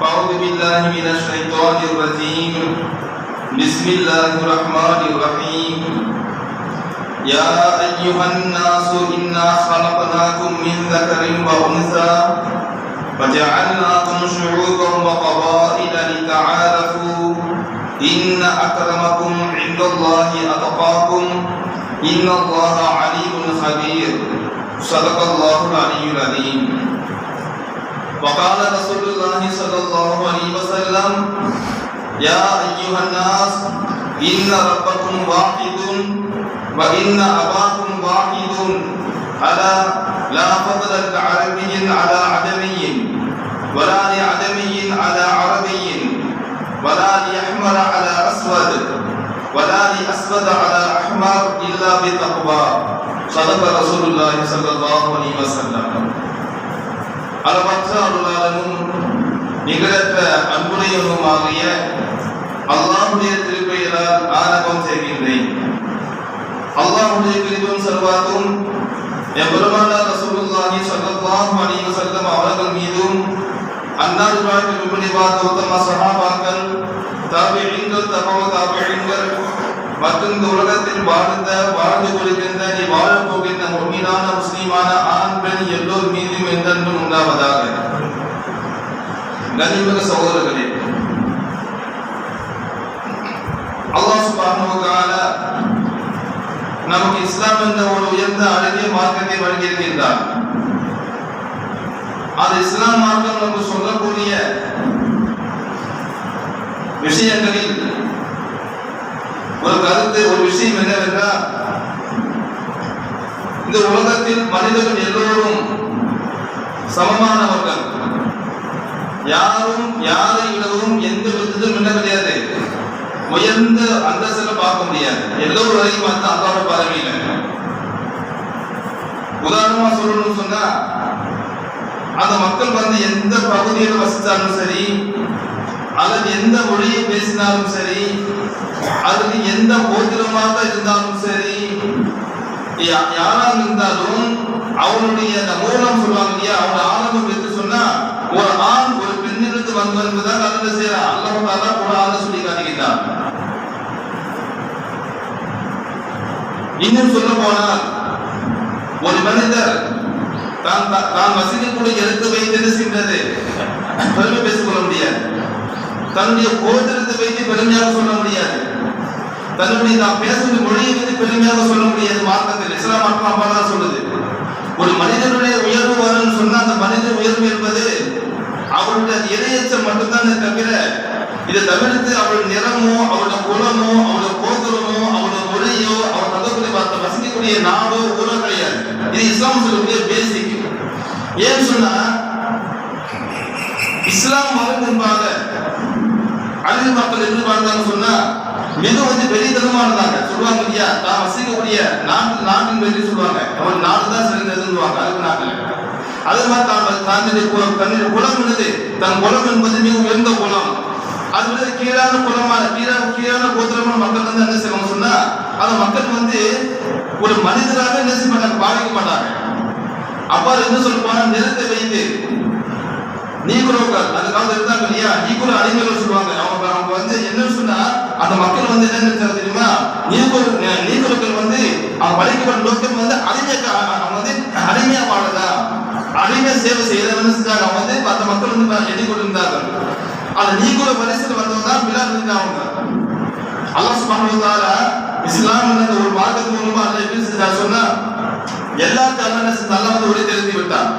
أعوذ بالله من الشيطان الرجيم. بسم الله الرحمن الرحيم. يا أيها الناس إنا خلقناكم من ذكر وأنثى وجعلناكم شعوبا وقبائل لتعارفوا. إن أكرمكم عند الله أتقاكم. إن الله عليم خبير. صدق الله العلي العظيم. وقال رسول الله صلى الله عليه وسلم يا أيها الناس إن ربكم واحد وإن أباكم واحد ألا لا فضل لعربي على عجمي ولا لعجمي على عربي ولا لأحمر على أسود ولا لأسود على أحمر إلا بتقوى. صدق رسول الله صلى الله عليه وسلم. அளவற்ற அருளாளனும் நிகழற்ற அன்புடையவனுமாகிய அல்லாஹுடைய திருப்பெயரால் ஆரம்பம் செய்கின்றேன். அல்லாஹுடைய கிருபம் செல்வாக்கும் எம்பெருமானார் ரசூலுல்லாஹி ஸல்லல்லாஹு அலைஹி வஸல்லம் அவர்கள் மீதும் அன்னார் வாழ்க்கை விபணிவாத உத்தம சஹாபாக்கள் தாபிஈன்கள் தபவ தாபிஈன்கள் மற்றும் இந்த உலகத்தில் வாழ்ந்த வாழ்ந்து கொள்கின்ற நீ வாழப் போகின்ற உண்மையான முஸ்லீமான ஆண் பெண் எல்லோர் மீதும் என்றென்றும் உண்டாவதாக. கனிமிக சகோதரர்களே அல்லாஹ் சுப்ஹானஹு வ நமக்கு இஸ்லாம் என்ற ஒரு உயர்ந்த அழகிய மார்க்கத்தை வழங்கியிருக்கின்றார். அது இஸ்லாம் மார்க்கம் நமக்கு சொல்லக்கூடிய விஷயங்களில் ஒரு கருத்து ஒரு விஷயம் என்னவென்றால் இந்த உலகத்தில் மனிதர்கள் எல்லோரும் சமமானவர்கள். யாரும் யாரை விடவும் எந்த விதத்திலும் என்ன கிடையாது. உயர்ந்த அந்தஸ்துல பார்க்க முடியாது. எல்லோரும் வரைக்கும் வந்து அல்லாவோட பதவியில உதாரணமா சொல்லணும்னு சொன்னா அந்த மக்கள் வந்து எந்த பகுதியில் வசித்தாலும் சரி அல்லது எந்த மொழியை பேசினாலும் சரி அதுக்கு எந்த கோத்திரமாக இருந்தாலும் சரி யா- யாராக இருந்தாலும் அவனுடைய அந்த மூலம் சொல்லுவாங்க இல்லையா அவன் ஆரம்பம் எடுத்து சொன்னா ஒரு ஆண் ஒரு பெண்ணிலிருந்து வந்தவர் என்பதாக அதில் செய்யறான் அல்லாஹ் தாலா குரான் சொல்லி காட்டுகின்றான். இன்னும் சொல்ல போனால் ஒரு மனிதர் தான் தான் தான் வசதிக்குள்ள எடுத்து வைத்து சென்றது பெருமை பேசிக்கொள்ள முடியாது. தன்னுடைய கோத்திரத்தை வைத்து பெருமையாக சொல்ல முடியாது. தன்னுடைய தான் பேசும் மொழியை வைத்து பெருமையாக சொல்ல முடியாது மார்க்கத்தில். இஸ்லாம் மார்க்கம் அப்பதான் சொல்லுது. ஒரு மனிதனுடைய உயர்வு வரும்னு சொன்னா அந்த மனித உயர்வு என்பது அவருடைய இறையச்சம் மட்டும்தான் தவிர இதை தவிர்த்து அவள் நிறமோ அவளோட குலமோ அவளோட கோத்திரமோ அவளோட மொழியோ அவள் தகவலை பார்த்த வசிக்கக்கூடிய நாடோ ஊரோ கிடையாது. இது இஸ்லாம் சொல்லக்கூடிய பேசிக் ஏன்னு சொன்னா இஸ்லாம் வரும் முன்பாக தமிழ் மக்கள் எப்படி வாழ்ந்தாங்க சொன்னா மிக வந்து பெரிய பெரியதனமா இருந்தாங்க. சொல்லுவாங்க இல்லையா? தான் வசிக்கக்கூடிய நாட்டு நாட்டின் பெரிய சொல்லுவாங்க. அவன் நாடு தான் சிறந்ததுன்னு அதுக்கு நாட்டில் அதே மாதிரி தான் தன்னுடைய தன்னுடைய குலம் என்னது? தன் குலம் என்பது மிக உயர்ந்த குலம் அது வந்து கீழான குலமான கீழான கீழான கோத்திரமான மக்கள் வந்து என்ன செய்வாங்க சொன்னா அந்த மக்கள் வந்து ஒரு மனிதராக என்ன செய்ய மாட்டாங்க பாதிக்க மாட்டாங்க. அப்பா என்ன சொல்லுவாங்க நிறத்தை வைத்து நீக்குறவர்கள் அந்த காலத்துல இருந்தாங்க இல்லையா? நீக்குற அறிஞர்கள் சொல்லுவாங்க. அவங்க அவங்க வந்து என்ன சொன்னா அந்த மக்கள் வந்து என்ன நினைச்சாங்க தெரியுமா? நீக்குற நீக்குறவர்கள் வந்து அவங்க படைக்கப்பட்ட நோக்கம் வந்து அடிமை அவங்க வந்து அடிமையா வாழதா அடிமை சேவை செய்யறவன்னு செஞ்சாங்க அவங்க வந்து மற்ற மக்கள் வந்து எண்ணி இருந்தார்கள் அந்த நீக்குற பரிசில் வந்தவங்க தான் பிலால் இருந்தாங்க அவங்க. அல்லாஹ் சுப்ஹானஹு இஸ்லாம் என்ற ஒரு மார்க்கத்து மூலமா அந்த எப்படி செஞ்சார் சொன்னா எல்லா அல்லாஹ் என்ன வந்து ஒளி தெரிந்து விட்டான்.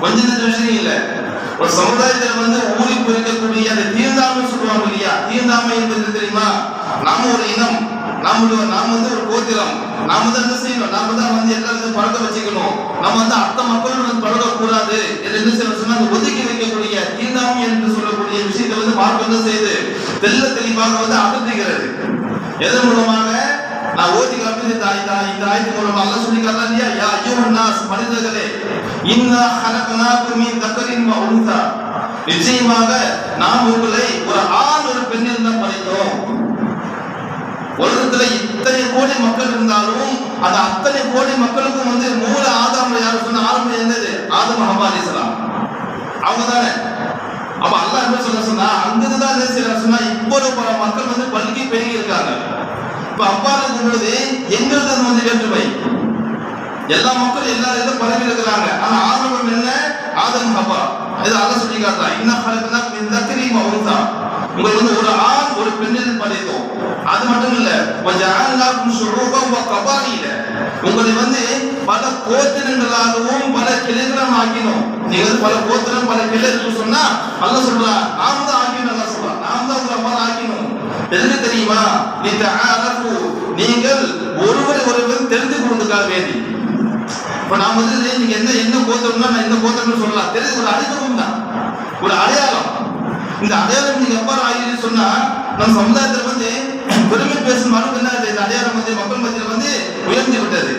கொஞ்ச நெஞ்ச விஷயம் இல்லை ஒரு சமுதாயத்தில் வந்து ஊறி போயிருக்கக்கூடிய அந்த தீண்டாமை சொல்லுவாங்க இல்லையா? தீர்ந்தாமை என்பது தெரியுமா? நாம ஒரு இனம். நாம நாம வந்து ஒரு கோத்திரம். நாம தான் என்ன செய்யணும்? நாம தான் வந்து எல்லாரும் பழக்க வச்சுக்கணும். நம்ம வந்து அத்த மக்களும் வந்து பழக கூடாது என்று என்ன செய்யணும் சொன்னா அந்த ஒதுக்கி வைக்கக்கூடிய தீண்டாமை என்று சொல்லக்கூடிய விஷயத்தை வந்து மார்க்கம் தான் செய்து தெல்ல தெளிவாக வந்து அகற்றுகிறது. எதன் மூலமாக? நான் ஓதி காமிச்சு தாய் தாய் இந்த ஆயத்து மூலம் அல்ல சொல்லி காட்டலாம் இல்லையா யா அய்யுஹன் நாஸ் மனிதர்களே இன்னா ஹலக்னாக்கும் மின் தக்கரின் வ உன்சா. நிச்சயமாக நாம் உங்களை ஒரு ஆண் ஒரு பெண்ணில் தான் படைத்தோம். உலகத்துல இத்தனை கோடி மக்கள் இருந்தாலும் அந்த அத்தனை கோடி மக்களுக்கும் வந்து மூல ஆதாரம் யாரு சொன்ன ஆரம்பம் இருந்தது ஆதம் ஹவ்வா அலிஸ்லாம் அவங்க தானே அப்ப அல்லாஹ் என்ன சொல்ல சொன்னா அங்கிருந்து தான் என்ன செய்யறாரு சொன்னா இப்போ பல மக்கள் வந்து பல்கி பெருகி இருக்காங்க. இப்ப அப்பா இருக்கும் பொழுது எங்களுக்கு வந்து வேற்றுமை. எல்லா மக்களும் எல்லா இடத்துல பரவி இருக்கிறாங்க. ஆனா ஆரம்பம் என்ன? ஆதம் அப்பா இது அதை சொல்லி காட்டுறான் இன்ன ஹலக்னா மின் தக்ரி வ உங்களுக்கு வந்து ஒரு ஆண் ஒரு பெண்ணில் படைத்தோம். அது மட்டும் இல்ல கொஞ்சம் ஷுஊபன் வ கபாயில உங்களை வந்து பல கோத்திரங்களாகவும் பல கிளைகளும் ஆக்கினோம். நீங்க வந்து பல கோத்திரம் பல கிளை சொன்னா அல்ல சொல்றா நாம் தான் ஆக்கினோம் அல்லாஹ் சொல்றான். நாம் தான் உங்களை பல ஆக்கினோம். என்ன தெரியுமா? நீ தஆரஃபு நீங்கள் ஒருவர் ஒருவர் தெரிந்து கொள்வதற்காக வேண்டி. இப்ப நான் வந்து நீங்க என்ன என்ன கோத்திரம்னா நான் என்ன கோத்திரம்னு சொல்லலாம். தெரிஞ்சு ஒரு அறிமுகம் தான். ஒரு அடையாளம். இந்த அடையாளம் நீங்க எவ்வாறு ஆகிடுன்னு சொன்னா நம்ம சமுதாயத்துல வந்து பெருமை பேசும் அளவுக்கு என்ன இந்த அடையாளம் வந்து மக்கள் மத்தியில வந்து உயர்ந்து விட்டது.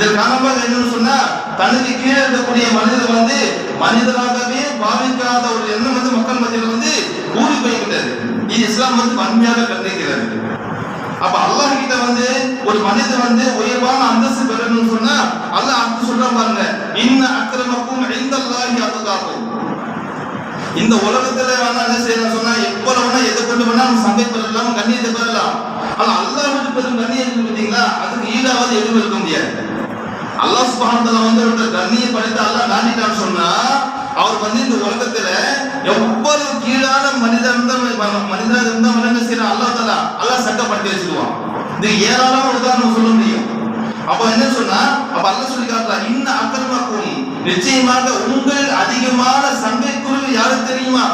இதன் காரணமாக என்னன்னு சொன்னா தனக்கு கீழே இருக்கக்கூடிய மனிதர் வந்து மனிதனாகவே பாவிக்காத ஒரு எண்ணம் வந்து மக்கள் மத்தியில் வந்து கூறி போய்விட்டது. இது இஸ்லாம் வந்து வன்மையாக கண்டிக்கிறது. அப்ப அல்லாஹ் கிட்ட வந்து ஒரு மனிதன் வந்து உயர்வான அந்தஸ்து பெறணும்னு சொன்னா அல்லாஹ் அடுத்து சொல்றான் பாருங்க இன்ன அக்கிரமக்கும் ஐந்தல்லாஹி அதுதாகும் இந்த உலகத்துல வேணா என்ன செய்யலாம் சொன்னா எவ்வளவு வேணா எதை கொண்டு வேணா நம்ம சங்கை பெறலாம் கண்ணியத்தை பெறலாம். ஆனா அல்லாஹ் விட்டு பெறும் கண்ணியம் பார்த்தீங்களா அதுக்கு ஈடாவது எதுவும் இருக்க முடியாது. அல்லாஹ் சுப்ஹானஹு வந்து ஒருத்தர் கண்ணியை படைத்து அல்லாஹ் நாடிட்டான்னு சொன்னா அவர் வந்து இந்த உலகத்துல எவ்வளவு கீழான மனிதன் இருந்தால் மனிதன் இருந்தா என்ன செய்யறான்? அல்லாஹ் தலா அல்லாஹ் சட்டப்படுத்தி வச்சிருவான். இது ஏராளமான உதாரணம் சொல்ல முடியும். அப்ப என்ன சொன்னா அப்ப அல்லாஹ் சொல்லி காட்டுறான் இன்னும் அக்கிரமக்கும் நிச்சயமாக உங்கள் அதிகமான சங்கைக்குழு யாரு தெரியுமா?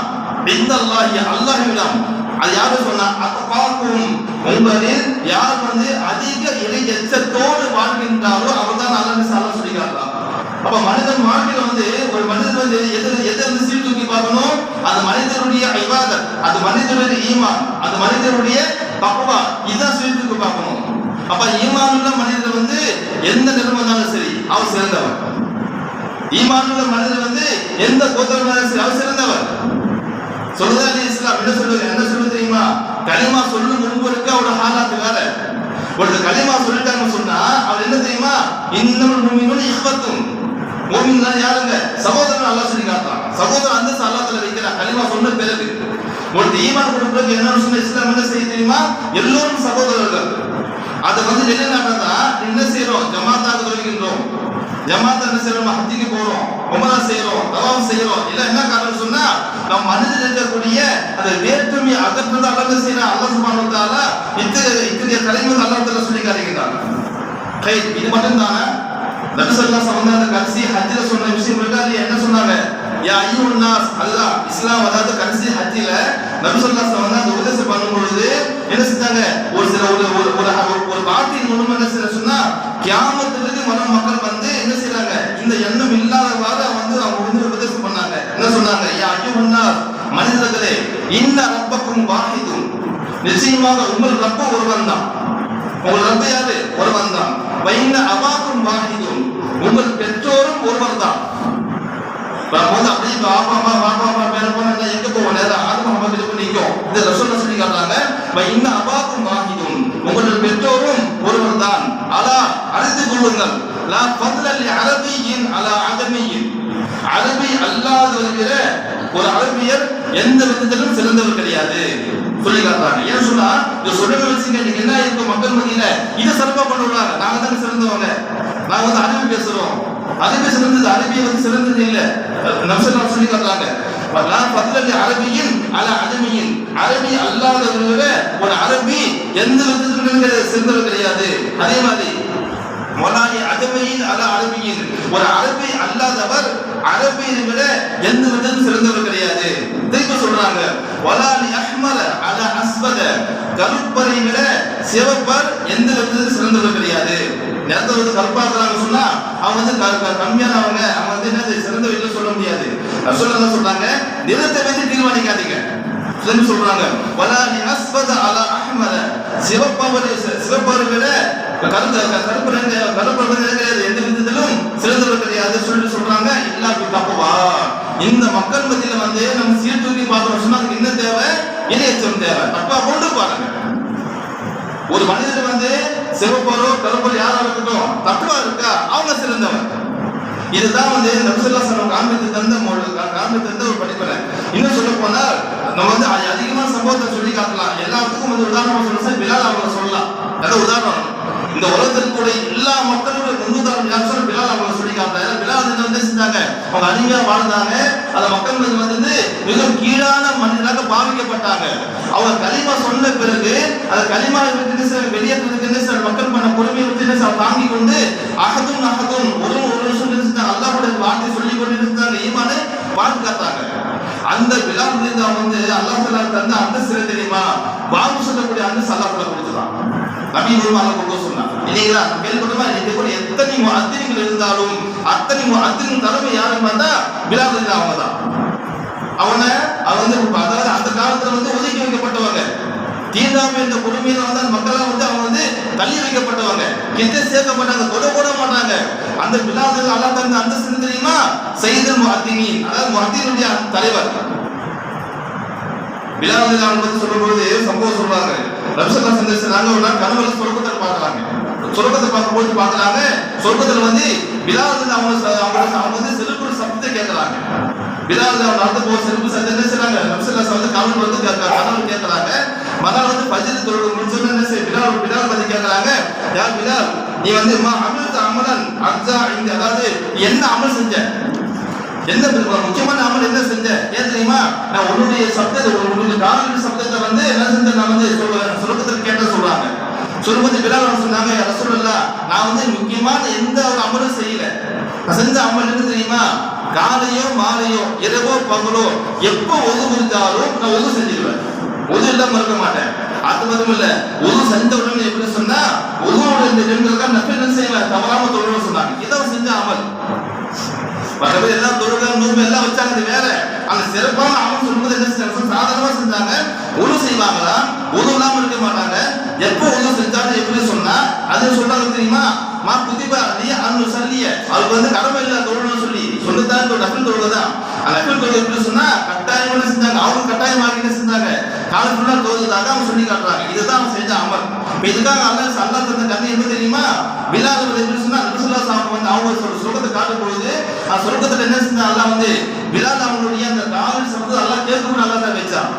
இந்த அல்லாஹ் அல்லாஹிடம் அது யாரு சொன்னா பார்க்கும் உங்களில் யார் வந்து அதிக இறை எச்சத்தோடு வாழ்கின்றாரோ அவர் தான் அல்லாஹ் சாலா சொல்லி அப்ப மனிதன் வாழ்க்கையில வந்து ஒரு மனிதன் வந்து எது எதை வந்து சீர்தூக்கி பார்க்கணும்? அது மனிதனுடைய இபாதத் அது மனிதனுடைய ஈமான் அது மனிதனுடைய பக்குவா இதுதான் சீர்தூக்கி பார்க்கணும். அப்ப ஈமானுள்ள மனிதர் வந்து எந்த நிலைமை இருந்தாலும் சரி அவர் சிறந்தவர். ஈமானுள்ள மனிதர் வந்து எந்த கோத்திரம் சரி அவர் சிறந்தவர். சொல்லுதா நீ இஸ்லாம். என்ன சொல்லுங்க என்ன சொல்லுது தெரியுமா? கலிமா சொல்லும் முன்பு இருக்க அவரோட ஹாலாத்து வேற. ஒருத்தர் கலிமா சொல்லிட்டாங்கன்னு சொன்னா அவர் என்ன தெரியுமா? இன்னும் மூமினும் இஹ்பத்தும் மூமின் தான் யாருங்க? சகோதரன் அல்லா சொல்லி காட்டுறான். சகோதரன் அந்த அல்லாத்துல வைக்கிறான். களிமா சொன்ன பிறகு. ஒருத்தர் ஈமான் கொடுக்குறது என்ன சொன்ன இஸ்லாம் என்ன செய்ய தெரியுமா? எல்லோரும் சகோதரர்கள். அதை வந்து நிலைநாட்டதா என்ன செய்யறோம்? ஜமாத்தாக தொழுகின்றோம் ஜமாத் என்ன செய்யறோம் ஹத்திக்கு போறோம் உமரா செய்யறோம் தவாம் செய்யறோம் இல்ல என்ன காரணம் சொன்னா நம் மனதில் இருக்கக்கூடிய அந்த வேற்றுமை அகற்றத அழகு செய்யற அல்லாஹ் சுப்ஹானஹு வ தஆலா இத்தகைய இத்தகைய அல்லாஹ் சொல்லி காட்டுகிறார் கை இது மட்டும் நபிசல்லா சம்பந்த அந்த கடைசி ஹஜ்ஜில சொன்ன விஷயம் இருக்காது என்ன சொன்னாங்க யா அய்யுன் நாஸ் அல்லாஹ் இஸ்லாம் அதாவது கடைசி ஹஜ்ஜில நபிசல்லா சம்பந்த அந்த உபதேசம் பண்ணும் பொழுது என்ன செஞ்சாங்க ஒரு சில ஒரு ஒரு ஒரு வார்த்தையின் மூலமா என்ன செய்ய சொன்னா கியாமத்துக்கு மன மக்கள் வந்து என்ன செய்றாங்க இந்த எண்ணம் இல்லாதவாறு வந்து அவங்க வந்து உபதேசம் பண்ணாங்க என்ன சொன்னாங்க யா அய்யுன் நாஸ் மனிதர்களே இந்த ரப்பக்கும் வாஹிதுன் நிச்சயமாக உங்கள் ரப்ப ஒருவன் தான். உங்கள் ரப்ப யாரு? ஒருவன் தான். வைந்த அபாக்கும் வாஹிதுன் உங்கள் பெற்றோரும் ஒருவர் தான். வரும்போது அப்படியே பாப்பா அம்மா பாப்பா அம்மா மேல போனா எங்க போவோம்? நேரம் ஆதம் அம்மா கிட்ட நிற்கும். இந்த ரசூல் சொல்லி காட்டுறாங்க? வைந்த அபாக்கும் வாஹிதுன் உங்கள் பெற்றோரும் ஒருவர் தான். அலா அறிந்து கொள்ளுங்கள். லா ஃபضل அரபியின் அலா அஜமியின் ஒரு அரபியர் எந்த விதத்திலும் சிறந்தவர் கிடையாது. சொல்லி காட்டுறாங்க ஏன் சொன்னா இந்த சொல்லுங்க வச்சுங்க நீங்க என்ன இருக்கும் மக்கள் மத்தியில? இதை சிறப்பா பண்ணுவாங்க நாங்க தானே சிறந்தவங்க. நாங்க வந்து அறிவு பேசுறோம். அறிவு சிறந்தது அறிவியை வந்து சிறந்தது இல்ல. நம்சல்லாம் சொல்லி காட்டுறாங்க. நான் அரபியின் அல அருமையின் அரபி அல்லாதவரை ஒரு அரபி எந்த விதத்திலும் சிறந்தவர் கிடையாது. அதே மாதிரி மொலானி அஜமையின் அல்ல அரபியின் ஒரு அரபி அல்லாதவர் அரபியை விட எந்த விதம் சிறந்தவர் கிடையாது. திருப்பி சொல்றாங்க. வலாலி அஹ்மர அல அஸ்வத கருப்பரை விட சிவப்பர் எந்த விதத்தில் சிறந்தவர் கிடையாது. நேரத்தை வந்து கருப்பா இருக்கிறாங்க சொன்னா அவங்க வந்து கம்மியானவங்க. அவங்க வந்து என்னது? சிறந்த வீட்டில் சொல்ல முடியாது. ரசூல் சொல்றாங்க நிறத்தை வந்து தீர்மானிக்காதீங்க. சொல்றாங்க. வலாலி அஸ்வத அல அஹ்மர சிவப்பவர் சிவப்பவரை விட கருத்து கருப்பு கருப்பு ரெண்டு எந்த விதத்திலும் சிறந்தவர் கிடையாது சொல்லிட்டு சொல்றாங்க? இல்லா தப்புவா இந்த மக்கள் மத்தியில வந்து நம்ம சீர்தூக்கி பார்க்கணும். சொன்னா அதுக்கு என்ன தேவை? இணையச்சம் தேவை. தப்பா கொண்டு பாருங்க. ஒரு மனிதர் வந்து சிவப்பரோ கருப்போ யாரா இருக்கட்டும் தப்பா இருக்கா? அவங்க சிறந்தவன் இதுதான் வந்து நபிசுல்லா சலம் காண்பித்து தந்த காண்பித்து தந்த ஒரு படிப்பனை. இன்னும் சொல்ல போனால் நம்ம வந்து அதிகமான சம்பவத்தை சொல்லி காட்டலாம். எல்லாத்துக்கும் வந்து உதாரணமா சொல்லணும் பிலால் அவங்க சொல்லலாம். நல்ல உதாரணம். உலகத்தில் எல்லா மக்களோட முன்னுதாரணம் பிலால் அவங்களை சொல்லி பிலால் வந்து என்ன செஞ்சாங்க அவங்க அருமையா வாழ்ந்தாங்க. அந்த மக்கள் வந்து மிகவும் கீழான மனிதனாக பாவிக்கப்பட்டாங்க. அவங்க களிமா சொன்ன பிறகு அந்த களிமா வெளியேற்றதுக்கு சில மக்கள் பண்ண பொறுமையை விட்டு என்ன செய்ய- கொண்டு அகதும் அகதும் ஒரு ஒரு வருஷம் இருந்தாங்க அல்லாவுடைய வார்த்தை சொல்லி கொண்டு இருந்தாங்க ஈமானு பாதுகாத்தாங்க அந்த விழா வந்து அல்லாஹ் தந்த அந்த சிறை தெரியுமா? பாபு சொல்லக்கூடிய அந்த சல்லாஹ்ல கொடுத்துதான் நபி மூலமா அல்லாஹ் கொண்டு சொன்னான். இல்லைங்களா? கேள்விப்பட்டமா இது கூட எத்தனை முஅத்தின்கள் இருந்தாலும் அத்தனை முஅத்தின் தலைமை யாரும் பார்த்தா பிலால் அவங்க தான். அவனை அவன் வந்து அதாவது அந்த காலத்துல வந்து ஒதுக்கி வைக்கப்பட்டவங்க. தீண்டாமை என்ற கொடுமையில வந்து அந்த வந்து அவங்க வந்து தள்ளி வைக்கப்பட்டவங்க. கிட்ட சேர்க்கப்பட்டாங்க தொட கூட மாட்டாங்க. அந்த பிலாதுல் அல்லா தந்த அந்த சிந்தனை தெரியுமா? சைதல் முஹத்தினின் அதாவது முஹத்தினுடைய தலைவர். பிலால் அவன் பத்தி சொல்லும்போது சம்பவம் சொல்றாங்க. ரம்சல்லா சந்திச்சாங்க ஒரு நாள் கனவுல சொர்க்கத்தை பார்க்கறாங்க சொர்க்கத்தை பார்க்கும்போது பார்க்கறாங்க சொர்க்கத்துல வந்து பிலாவது அவங்க ச- அவங்க அவங்க வந்து செருப்பு சப்தத்தை கேட்கறாங்க. பிலாவது அவன் நடந்து போக செருப்பு சத்தம் என்ன செய்றாங்க? ரம்சல்லா வந்து கனவு வந்து கனவு கேட்கறாங்க. மறுநாள் வந்து பஜ்ர் தொழில் முடிச்சோன்னு என்ன செய்ய பிலால் பிலால் பத்தி கேட்கறாங்க. யார் பிலால் நீ வந்து அமிர்த அமலன் அர்ஜா இந்த அதாவது என்ன அமல் செஞ்ச? என்ன பெரிய முக்கியமான அமல் என்ன செஞ்ச ஏன் தெரியுமா? நான் உன்னுடைய சப்தத்தை உன்னுடைய காலின் சப்தத்தை வந்து என்ன செஞ்ச நான் வந்து சொல்லுவேன் சுருக்கத்தில் கேட்ட சொல்றாங்க. சொல்லும்போது பிலால் சொன்னாங்க ரசூலுல்லா நான் வந்து முக்கியமான எந்த ஒரு அமலும் செய்யல. நான் செஞ்ச அமல் என்ன தெரியுமா? காலையோ மாலையோ இரவோ பகலோ எப்போ ஒது முடிஞ்சாலும் நான் ஒது செஞ்சிருவேன். ஒது இல்லாம இருக்க மாட்டேன். அது மட்டும் இல்ல ஒது செஞ்ச உடனே எப்படி சொன்னா ஒதுவோட இந்த பெண்களுக்கு நப்ப என்ன செய்யல தவறாம தொழில் சொன்னாங்க. இதை செஞ்ச அமல். மற்றபடி எல்லாம் தொழுகை நோன்பு எல்லாம் வச்சாங்க அது வேற அந்த சிறப்பான அமல் சொல்வது என்ன சாதாரணமா செஞ்சாங்க. உரு செய்வாங்களா? உரு இல்லாம இருக்க மாட்டாங்க. எப்போ உரு செஞ்சாலும் எப்படி சொன்னா அது சொல்றாங்க தெரியுமா? மா புதிபா நீ அன்னு சொல்லிய. அவருக்கு வந்து கடமை இல்ல தொழுன்னு சொல்லி. சொல்லுதான் அந்த நஃபில் தொழுதான் அந்த நஃபில் தொழில் எப்படி சொன்னா கட்டாயம் செஞ்சாங்க? அவங்க கட்டாயமாக என்ன செஞ்சாங்க? காலம் ஃபுல்லாக தொழுதுதாக அவன் சொல்லி காட்டுறாங்க இதுதான் அவன் செஞ்ச அமல். இப்போ இதுக்காக அல்லாஹ் அல்லாஹ் தந்த கண்ணி என்ன தெரியுமா? விழாவில் வந்து எப்படி சொன்னா ரசூலுல்லாஹ் ஸல்லல்லாஹு வந்து அவங்க ஒரு சொர்க்கத்தை காட்டும் பொழுது அந்த சொர்க்கத்துல என்ன செஞ்சா அல்லா வந்து விழாவில் அவங்களுடைய அந்த காவல் சம்பந்தம் நல்லா கேட்கணும் நல்லா தான் வச்சான்.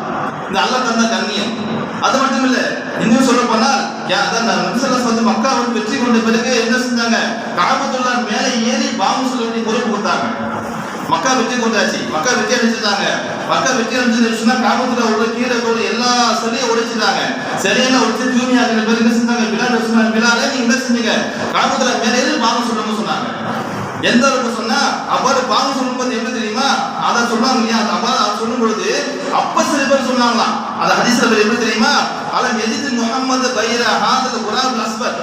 இந்த அல்லா தந்த கண்ணியம். அது மட்டும் இல்ல இன்னும் சொல்ல போனால் யா- அதான் நபிசல்லாஸ் வந்து மக்கா வந்து வெற்றி கொண்ட பிறகு என்ன செஞ்சாங்க? காபத்துல்லா மேலே ஏறி பாம்பு சொல்ல வேண்டிய பொறுப்பு கொடுத்தாங்க. மக்கா வெற்றி கொண்டாச்சு மக்கா வெற்றி அடைச்சிட்டாங்க மக்கா வெற்றி அடைஞ்சது சொன்னா காபத்துல உள்ள கீழே கூட எல்லா சிலையும் உடைச்சிட்டாங்க. சிலையெல்லாம் உடைச்சு தூய்மையாக்கிற பேர் என்ன செஞ்சாங்க? பிலால் சொன்னாங்க பிலாலே நீங்க என்ன செஞ்சீங்க காபத்துல மேலே ஏறி சொல்லணும்னு சொன்னாங்க. எந்த அளவுக்கு சொன்னா அவ்வாறு பாவம் சொல்லும்போது எப்படி தெரியுமா? அதை சொல்லுவாங்க இல்லையா? அந்த அவ்வாறு அதை சொல்லும் பொழுது அப்ப சில பேர் சொன்னாங்களாம். அது ஹதீஸ்ல பேர் எப்படி தெரியுமா? அலம் எதிர்த்து முகமது பைரா ஹாதல் குராப் அஸ்பர்.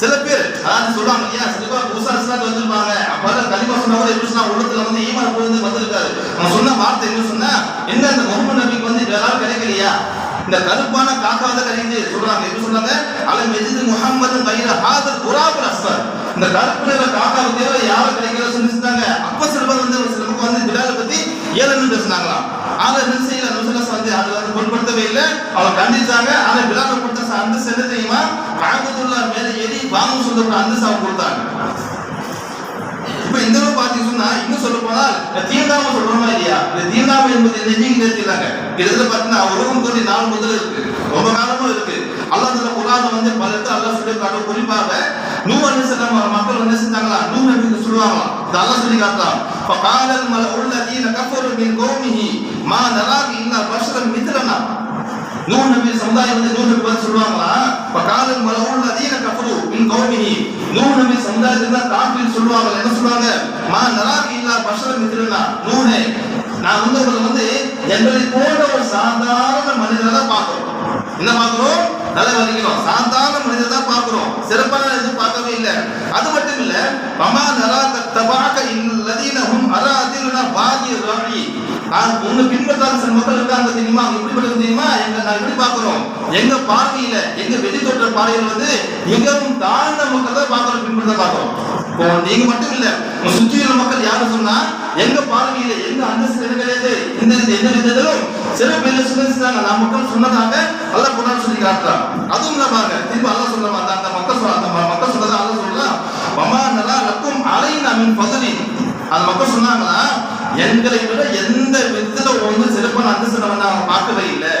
சில பேர் அதாவது சொல்லுவாங்க இல்லையா சிலபா பேர் இஸ்லாத்து வந்திருப்பாங்க. அப்ப கலிமா சொன்னா கூட எப்படி சொன்னா உள்ளத்துல வந்து ஈமான் போயிருந்து வந்திருக்காரு. அவன் சொன்ன வார்த்தை என்ன சொன்னா என்ன இந்த முகமது நபிக்கு வந்து வேற கிடைக்கலையா? இந்த கருப்பான காக்கா வந்து கிடைக்குது சொல்றாங்க எப்படி சொல்றாங்க? அலம் எதிர்த்து முகமது பயிர ஹாதர் குராப் அஸ்வர் இந்த கருப்பு நிற காக்காவை தேவை யாரும் கிடைக்கல சொல்லி அப்ப சில வந்து ஒரு சிலருக்கு வந்து விழாவை பத்தி ஏழன்னு பேசினாங்களாம். ஆனா என்ன செய்யல? நுசலஸ் வந்து அது வந்து பொருட்படுத்தவே இல்லை. அவங்க கண்டிச்சாங்க. ஆனா பிலாலை கொடுத்த ச- அந்த செல்ல தெரியுமா காகத்துல்லா மேல ஏறி வாங்க சொல்லக்கூடிய அந்த சாவு கொடுத்தாங்க இப்ப இந்த அளவு பாத்தீங்க சொன்னா இன்னும் சொல்ல போனால் இந்த தீண்டாமை சொல்றோமா இல்லையா இந்த தீண்டாமை என்பது என்னைக்கு நிறுத்திடுறாங்க கிட்டத்தட்ட பாத்தீங்கன்னா உலகம் தோண்டி நாள் முதல்ல இருக்கு ரொம்ப காலமா இருக்கு அல்லாஹ் சொல்ல குரான் வந்து பல இடத்துல அல்லாஹ் சொல்லி காட்டும் குறிப்பாக நூ அலிசல்லாம் மக்கள் வந்து செஞ்சாங்களா நூ நபிக்கு சொல்லுவாங்களாம் இது அல்லாஹ் சொல்லி காட்டுறான் فقال الملأ الذين كفروا من قومه ما نراك الا بشرا مثلنا நூறு நபி சமுதாயம் வந்து நூறு நபி வந்து சொல்லுவாங்களா? இப்ப காலன் மலவுல் அதீன கஃபரு மின் கௌமினி. நூறு நபி சமுதாயத்துல தான் சொல்லுவாங்க. என்ன சொல்லுவாங்க? மா நராக இல்லா பஷர மித்ரனா. நூனே நான் வந்து உங்களை வந்து எங்களை போன்ற ஒரு சாதாரண மனிதரை தான் பார்க்கிறோம். என்ன பார்க்கிறோம்? நல்லா வலிக்கணும் சாதாரண மனிதர் தான் பார்க்கிறோம். சிறப்பான இது பார்க்கவே இல்லை. அது மட்டும் இல்ல மமா நராக தபாக இல்லதீனஹும் அராதிலுனா பாதி ராணி. நான் உங்க பின்பற்றாத சில மக்கள் இருக்காங்க தெரியுமா? அவங்க எப்படிப்பட்டது தெரியுமா? எங்க நான் எப்படி பார்க்குறோம்? எங்க பார்வையில எங்க வெளி தொற்ற பார்வையில் வந்து மிகவும் தாழ்ந்த மக்கள் தான் பார்க்குறோம் பின்பற்ற பார்க்குறோம். இப்போ நீங்க மட்டும் இல்ல உங்க சுற்றி உள்ள மக்கள் யாரும் சொன்னா எங்க பார்வையில எங்க அந்தஸ்து கிடையாது. இந்த எந்த விதத்திலும் சில என்ன சொல்லிருந்தாங்க நான் மக்கள் சொன்னதாக அல்லாஹ் குரான் சொல்லி காட்டுறான். அதுவும் இல்ல பாருங்க திரும்ப அல்லாஹ் சொல்ல அந்த அந்த மக்கள் சொல்ல அந்த மக்கள் சொல்றத அல்ல சொல்லலாம் மமா நல்லா லக்கும் அலை நான் பதவி அந்த மக்கள் சொன்னாங்களா எங்களை விட எந்த விதத்துல வந்து சிறப்பான அந்தஸ்து நம்ம நாங்க பார்க்கவே இல்லை.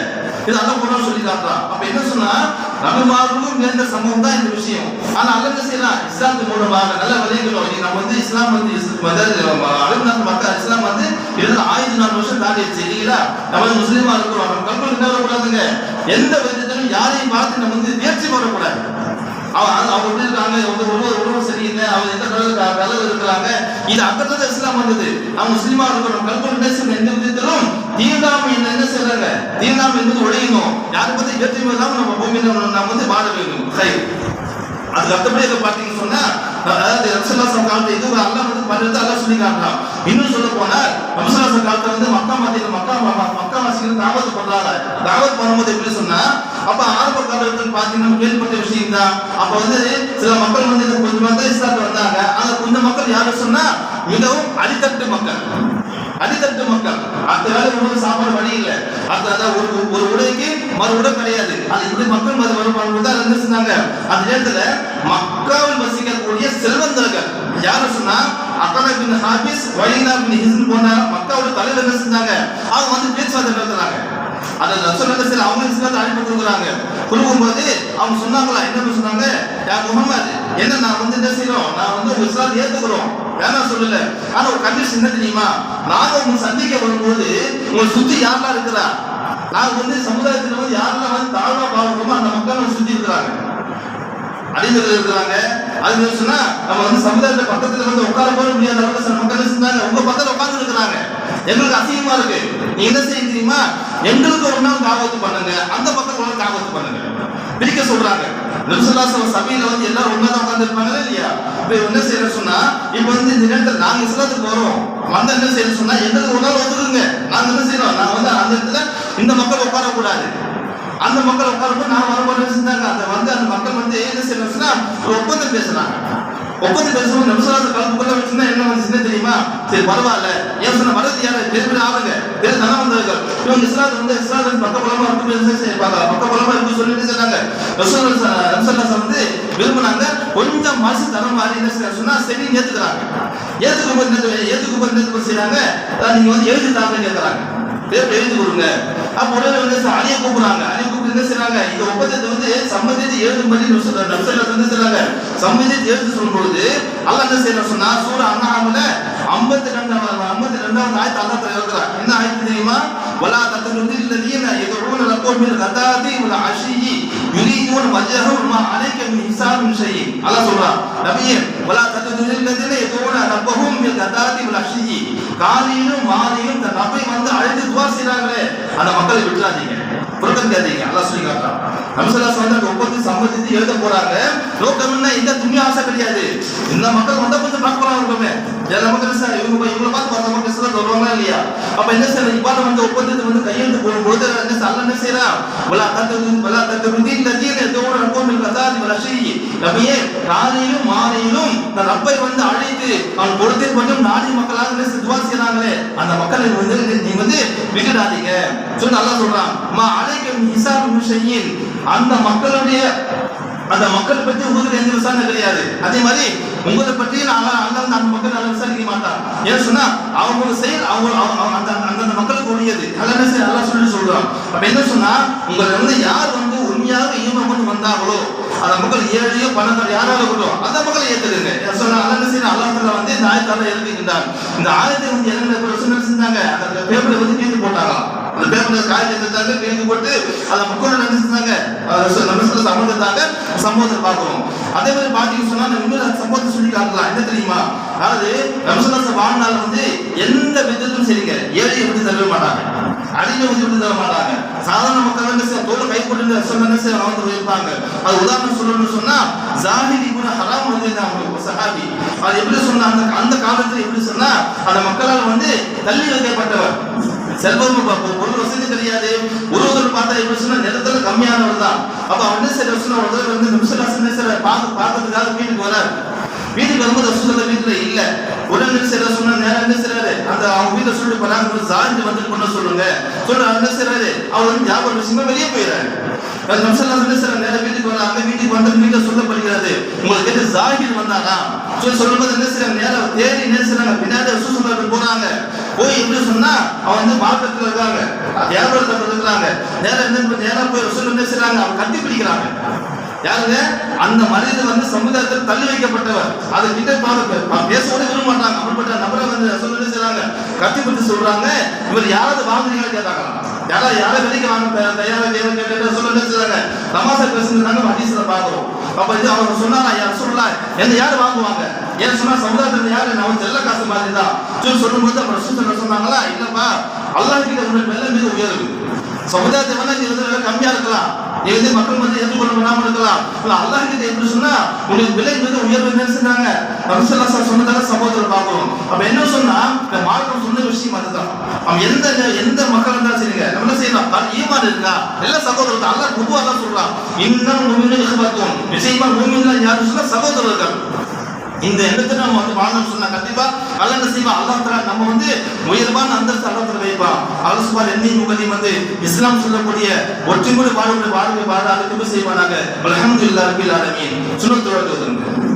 இது அந்த குரான் சொல்லி காட்டுறான். அப்ப என்ன சொன்னா நபிமார்களும் நேர்ந்த சமூகம் தான் இந்த விஷயம். ஆனா அலங்க செய்யலாம். இஸ்லாத்து மூலமாக நல்ல விளையங்களும் நம்ம வந்து இஸ்லாம் வந்து இஸ்- அதாவது மக்கள் இஸ்லாம் வந்து எழுத ஆயிரத்தி நாலு வருஷம் தாண்டிடுச்சு இல்லைங்களா? நம்ம முஸ்லீமா இருக்கிறோம் நம்ம கல்வி என்ன வரக்கூடாதுங்க எந்த விதத்திலும் யாரையும் பார்த்து நம்ம வந்து தேர்ச்சி வரக்கூடாது அவன் அவங்க எப்படி இருக்காங்க அவங்க உறவு உணவு சரியில்லை. அவங்க எந்த கலர் இருக்கிறாங்க? இது அக்கத்துல இஸ்லாம் வந்தது. அவங்க முஸ்லீமா இருக்கணும் கல்வி பேசுற எந்த விதத்திலும் தீண்டாமை என்ன என்ன செய்றாங்க? தீண்டாமை என்பது ஒழியணும். யாரை பத்தி வேற்றுமை இல்லாம நம்ம பூமியில நம்ம வந்து வாழ வேண்டும். சரி. அதுக்கு அடுத்தபடி இதை பார்த்தீங்கன்னு சொன்னா அதாவது ரம்சல்லாசம் காலத்தை இது அல்லாஹ் வந்து பன்னெண்டு அல்லாஹ் சொல்லி காட்டுறான். இன்னும் சொல்ல போனா ரம்சல்லாசம் காலத்துல வந்து மக்கா மத்தியில மக்கா மக்கா வாசிகள் தாவத் பண்றாங்க தாவத் பண்ணும்போது எப்படி சொன்னா அப்ப ஆரம்ப காலத்துல பாத்தீங்கன்னா கேள்விப்பட்ட விஷயம் தான் அப்ப வந்து சில மக்கள் வந்து இது கொஞ்சம் தான் இஸ்லாத்து வந்தாங்க. ஆனா கொஞ்சம் மக்கள் யாரும் சொன்னா மிகவும் அடித்தட்டு மக்கள். அடித்தட்டு மக்கள். அடுத்த வேலை உணவு சாப்பாடு வழி இல்லை. அடுத்த அதான் ஒரு ஒரு உடைக்கு மறு உடை கிடையாது. அது இப்படி மக்கள் மறு வருமானம் தான் இருந்துச்சுனாங்க சொன்னாங்க? அந்த நேரத்துல மக்காவில் வசிக்கக்கூடிய செல்வந்தர்கள். யாரும் சொன்னா அக்கலா பின் ஹாபிஸ் வலினா பின் ஹிஸ்ன் போன மக்காவோட தலைவர் என்ன செஞ்சாங்க? அவங்க வந்து பேச்சுவார்த்தை நடத்துறாங்க அதை ரசூல் சில அவங்க இஸ்லாத்தை அனுப்பி கொடுக்குறாங்க கொடுக்கும்போது அவங்க சொன்னாங்களா? என்ன சொன்னாங்க? யா முகமது என்ன நான் வந்து என்ன செய்யறோம் நான் வந்து உங்க இஸ்லாத்தை ஏத்துக்கிறோம். வேணாம் சொல்லல. ஆனா ஒரு கண்டிஷன் என்ன தெரியுமா? நாங்க உங்க சந்திக்க வரும்போது உங்களை சுத்தி யாரெல்லாம் இருக்கிறா? நாங்க வந்து சமுதாயத்துல வந்து யாரெல்லாம் வந்து தாழ்வா பார்க்கிறோமோ அந்த மக்கள் நம்ம சுத்தி இருக்கிறாங்க. அடிமைகள் இருக்கிறாங்க. அது சொன்னா நம்ம வந்து சமுதாயத்துல பக்கத்துல வந்து உட்கார போக முடியாத அளவுக்கு சில மக்கள் இருந்தாங்க உங்க பக்கத்துல உட்கார்ந்து இருக்கிறாங்க. எங்களுக்கு அசிங்கமா இருக்கு. நீ என்ன செய்ய தெரியுமா? எங்களுக்கு ஒரு நாள் காவத்து பண்ணுங்க. அந்த பக்கம் ஒரு நாள் காவத்து பண்ணுங்க. பிரிக்க சொல்றாங்க. நபிசுல்லாசம் சபையில வந்து எல்லாரும் ஒண்ணா தான் உட்கார்ந்து இல்லையா இப்ப என்ன செய்யற சொன்னா இப்ப வந்து இந்த நேரத்தில் நாங்க இஸ்லாத்துக்கு வரோம் வந்த என்ன செய்யற சொன்னா எங்களுக்கு ஒரு நாள் ஒத்துக்குங்க. நாங்க என்ன செய்யறோம்? நான் வந்து அந்த இடத்துல இந்த மக்கள் உட்கார கூடாது அந்த மக்கள் உட்காரும்போது நான் வரும்போது செஞ்சாங்க. அந்த வந்து அந்த மக்கள் வந்து என்ன செய்யணும்னா ஒப்பந்தம் பேசுறாங்க. ஒப்பந்தம் பேசும்போது நம்சலாத கலப்புக்குள்ள வச்சுன்னா என்ன வந்துச்சுன்னு தெரியுமா? சரி பரவாயில்ல. ஏன் சொன்ன வரது யாரு? பெரிய பெரிய ஆளுங்க. பெரிய தனம் வந்தவர்கள். இவங்க இஸ்லாத் வந்து இஸ்லாத் பக்க பலமா இருக்கும் செய்வாங்க பக்க பலமா இருக்கும் சொல்லிட்டு சொன்னாங்க நம்சல்லா வந்து விரும்பினாங்க. கொஞ்சம் மனசு தரம் மாதிரி என்ன சொன்னா சரி ஏத்துக்கிறாங்க. ஏத்துக்கும் போது என்ன ஏத்துக்கும் போது என்ன செய்யறாங்க? நீங்க வந்து எழுதி தாங்க கேட்கறாங்க பேர் எழுதி கொடுங்க. அப்ப உடனே வந்து அழிய கூப்பிடுறாங்க. அழிய கூப்பிட்டு என்ன செய்றாங்க? இந்த ஒப்பந்தத்தை வந்து சம்மதித்து எழுதும்படி நம்சல்ல வந்து செய்றாங்க? சம்மதித்து எழுதி சொல்லும்போது அல்லாஹ் என்ன செய்யறான் சொன்னா சூர அண்ணாமல ஐம்பத்தி ரெண்டாவது ஐம்பத்தி ரெண்டாவது ஆயிரத்தி அல்லாஹ் தஆலா என்ன ஆயத்து தெரியுமா? வலா தத்துருந்து இல்லதீன எதுவும் லக்கும் மின் கதாதி வல் அஷியி யுரீதுன் வஜஹு மா அலைக்க மின் ஹிசாபின் ஷைஇ சொல்றான். நபியே வலா தத்துருந்து இல்லதீன எதுவும் ரப்பஹும் மின் கதாதி வல் அஷியி காலையிலும் மாலையிலும் தன் ரப்பை வந்து அழைத்து துவா செய்றாங்களே. அந்த மக்களை விட்டுறாதீங்க. புறக்கணிக்காதீங்க அல்லா சொல்லி காட்டுறான் நம்சலாஸ் வந்து ஒப்பந்தம் ஒப்பந்தத்தை சம்மதித்து எழுத போறாங்க. நோக்கம் என்ன? இந்த துணியா ஆசை கிடையாது இந்த மக்கள் வந்த கொஞ்சம் பார்க்கலாம் இருக்குமே எல்லா மக்கள் சார் இவங்க போய் இவங்களை பார்த்து மற்ற மக்கள் சொல்ல வருவாங்களா இல்லையா அப்ப என்ன சார் இவ்வாறு வந்து ஒப்பந்தத்தை வந்து கையெழுத்து போடும்போது என்ன செய்ய- அல்லாஹ் என்ன செய்யறான் வலா தத்து வலா தத்து ருதீன் லதீன எதோட ரப்போமில் கதாதி வலஷி நபியே காலையிலும் மாலையிலும் தன் அப்பை வந்து அழைத்து அவன் கொடுத்தே கொஞ்சம் நாடி மக்களாக என்ன செய்ய- துவா செய்றாங்களே அந்த மக்களை வந்து நீ வந்து விட்டுடாதீங்க சொல்லி நல்லா சொல்றான் மா அழைக்கும் ஹிசாப் விஷயின் அந்த மக்களுடைய அந்த மக்கள் பற்றி உங்களுக்கு எந்த விசாரணை கிடையாது. அதே மாதிரி உங்களை பற்றி நான் அந்த அந்த மக்கள் நல்லா விசாரிக்க மாட்டான் ஏன் சொன்னா அவங்க செயல் அவங்க அந்த அந்தந்த மக்களுக்கு உரியது. அதை செய்ய நல்லா சொல்லி சொல்றான் அப்ப என்ன சொன்னா உங்களை வந்து யார் வந்து உண்மையாக ஈமம் கொண்டு வந்தாங்களோ அந்த மக்கள் ஏழையோ பணக்கார யாராவது இருக்கட்டும் அந்த மக்களை ஏத்துக்குங்க. சொன்னா அல்ல என்ன அல்லாஹ் வந்து இந்த ஆயத்தால இறக்குகின்றான் இந்த ஆயத்தை வந்து என்ன பிரச்சனை அந்த பேப்பரை வந்து கேட்டு போட்டாங்களாம். அந்த தேவனுடைய காய் எடுத்தாங்க பேந்து போட்டு அதை மக்கள் நினைச்சிருந்தாங்க நம்ம சம்பந்தத்தாங்க சம்பவத்தை பார்க்கணும். அதே மாதிரி பாத்தீங்கன்னு சொன்னா நம்ம இன்னொரு சம்பவத்தை சொல்லி காட்டலாம். என்ன தெரியுமா? அதாவது ரமசலாச வாழ்நாள் வந்து எந்த விதத்திலும் சரிங்க. ஏழையை விட்டு தரவே மாட்டாங்க. அடிமை வந்து விட்டு தர மாட்டாங்க. சாதாரண மக்கள் என்ன செய்ய தோலை கை போட்டு சொன்ன என்ன செய்ய போயிருப்பாங்க. அது உதாரணம் சொல்லணும்னு சொன்னா ஜாஹிரி கூட ஹராம் வந்து சஹாபி. அது எப்படி சொன்னா அந்த அந்த காலத்துல எப்படி சொன்னா அந்த மக்களால் வந்து தள்ளி வைக்கப்பட்டவர். செல்வம் பார்ப்போம் ஒரு வசதி தெரியாது. ஒரு ஒருத்தர் பார்த்தா எப்படி சொன்னா நிலத்துல கம்மியானவர் தான். அப்ப அவன் என்ன செய்ய சொன்னா ஒரு தடவை வந்து நிமிஷம் என்ன செய்ய பார்க்க பார்க்கறதுக்காக வீட்டுக்கு வராரு. வீட்டுக்கு வரும்போது ரசூலுல்லா வீட்டுல இல்ல. உடனே சில செய்யற சொன்னா நேரம் என்ன செய்யறாரு அந்த அவங்க வீட்டுல சொல்லிட்டு போறாங்க சாஞ்சி வந்துட்டு பண்ண சொல்லுங்க சொல்ற என்ன செய்யறாரு அவர் வந்து ஞாபகம் விஷயமா வெளியே போயிடுறாரு அது நம்சல்லா என்ன செய்யறாங்க நேரம் வீட்டுக்கு வராங்க வீட்டுக்கு வந்து வீட்டுல சொல்லப்படுகிறது. உங்களுக்கு கேட்டு ஜாகிர் வந்தாரா? சொல்லி சொல்லும்போது என்ன செய்யறாங்க நேரம் தேடி என்ன செய்யறாங்க பின்னாடி ரசூலுல்லாஹ் போறாங்க. போய் எப்படி சொன்னா அவன் வந்து மார்க்கெட்ல இருக்காங்க. வியாபாரத்தில் இருக்கிறாங்க? நேரம் என்ன நேரம் போய் ரசூல் என்ன செய்யறாங்க அவன் கட்டி பிடிக்கிறாங்க. யாருங்க? அந்த மனிதர் வந்து சமுதாயத்தில் தள்ளி வைக்கப்பட்டவர். அது கிட்ட பார்க்க பேச விரும்ப மாட்டாங்க. அப்படிப்பட்ட நபரை வந்து சொல்லி செய்றாங்க கத்தி பிடிச்சு சொல்றாங்க. இவர் யாராவது வாங்குறீங்களா கேட்டாங்க. யாரா யாரை விலைக்கு வாங்க தயாரா கேட்க கேட்டு சொல்ல நினைச்சாங்க தமாசா பேசுறாங்க ஹதீஸ்ல பாக்குறோம் அப்ப இது அவர் சொன்னாரா? யார் சொல்லலாம் என்ன யார் வாங்குவாங்க? ஏன் சொன்னா சமுதாயத்துல யாரு? நம்ம செல்ல காசு மாதிரி தான். சொல்லும்போது அப்புறம் ரசூல் சொன்னாங்களா? இல்லப்பா. அல்லாஹ் கிட்ட உன்னுடைய வெள்ளம் மீது உயர்வு. சமுதாயத்தை வேணா நீ வந்து விலை கம்மியா இருக்கலாம். நீ வந்து மக்கள் வந்து ஏற்றுக்கொள்ள பண்ணாமல் இருக்கலாம். இல்லை அல்லாஹ் கிட்ட எப்படி சொன்னா உங்களுக்கு விலை வந்து உயர்வு என்ன சொன்னாங்க. ரசூல்லா சார் சொன்னதாக சகோதரர் பார்க்கணும் அப்ப என்ன சொன்னா இந்த மார்க்கம் சொன்ன விஷயம் அதுதான். அவன் எந்த எந்த மக்கள் இருந்தாலும் சரிங்க. நம்ம என்ன செய்யலாம்? தான் ஈமான் இருக்கா? எல்லா சகோதரர்கள் அல்லாஹ் குருவா தான் சொல்றான். இன்னும் மூமின் இஹ்வத்தும் நிச்சயமா பூமியில் யாரும் சொன்னா சகோதரர்கள் இந்த எண்ணத்தை நம்ம வந்து வாழணும்னு சொன்னா கண்டிப்பா அல்ல என்ன செய்வா அல்லாஹ் தஆலா நம்ம வந்து உயர்வான அந்தஸ்து அல்லாஹ் தஆலா வைப்பான். அல்லாஹ் முகதி வந்து இஸ்லாம் சொல்லக்கூடிய ஒற்றுமுறை வாழ்வுடைய வாழ்வை வாழ அதுக்கு செய்வானாக. இல்லா ரபில் ஆலமீன். சுன்னத்துடன்